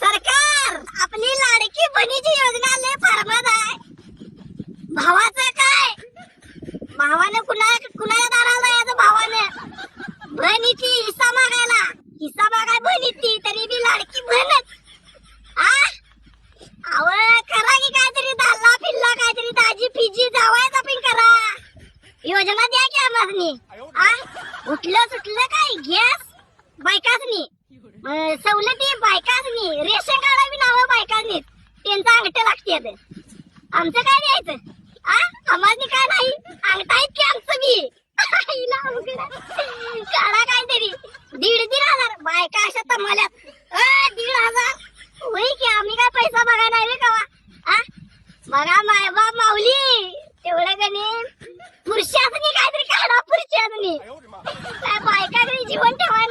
सरकार आपली लाडकी बनीची योजना लय फार्मात आहे. भावाचं काय? भावाने कुणा कुणाला दाराला यायचं भावाने? बनीची हिस्सा मागायला. हिस्सा मागाय ती तरी बी लाडकी बहीणच. आ? अव करा की काहीतरी दाल्ला फिल्ला काहीतरी ताजी फिजी जावायचा पण करा. योजना द्या की आम्हाला उठलं सुटलं काय? गॅस? सवलती बायकाच नाही रेशन कार्ड बी नाव बायकाच त्यांचा अंगठा लागते आमचं काय द्यायचं? आ? आम्हाला काय नाही? अंगठा आहेत की आमचं मी काढा काहीतरी दीड दीड हजार. बायका अशा तमाल्यात. दीड हजार. होई की आम्ही काय पैसा बघा नाही कवा. हा बघा माय बाप माऊली. तेवढं का नाही? पुरुषासनी काहीतरी काढा पुरुषासनी बायका तरी जीवन ठेवा